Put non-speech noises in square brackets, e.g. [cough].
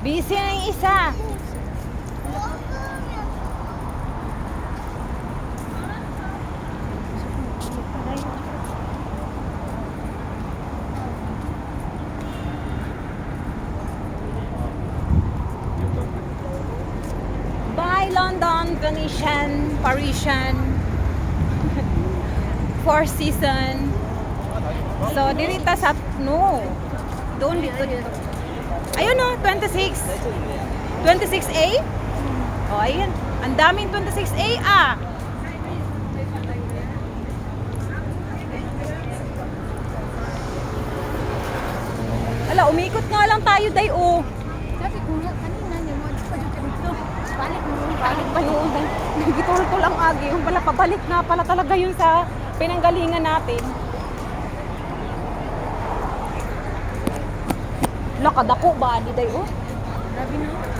Busy na yung isa. Bye London, Venetian, Parisian, [laughs] Four Season. So, dirita sa, no. Doon dito dito. Ayun no, 26. 26A? Oh, ayun. Ang daming 26A ah. Ala, umikot nga lang tayo, day, oh. Sabi ko nga, kanina mo, pa dito. Balik mo, Balik pa yun. Nagitulto lang agi. Yung pala, pabalik na pala talaga yun sa pinanggalingan natin. Lakadako ba, di day, oh. Grabe na.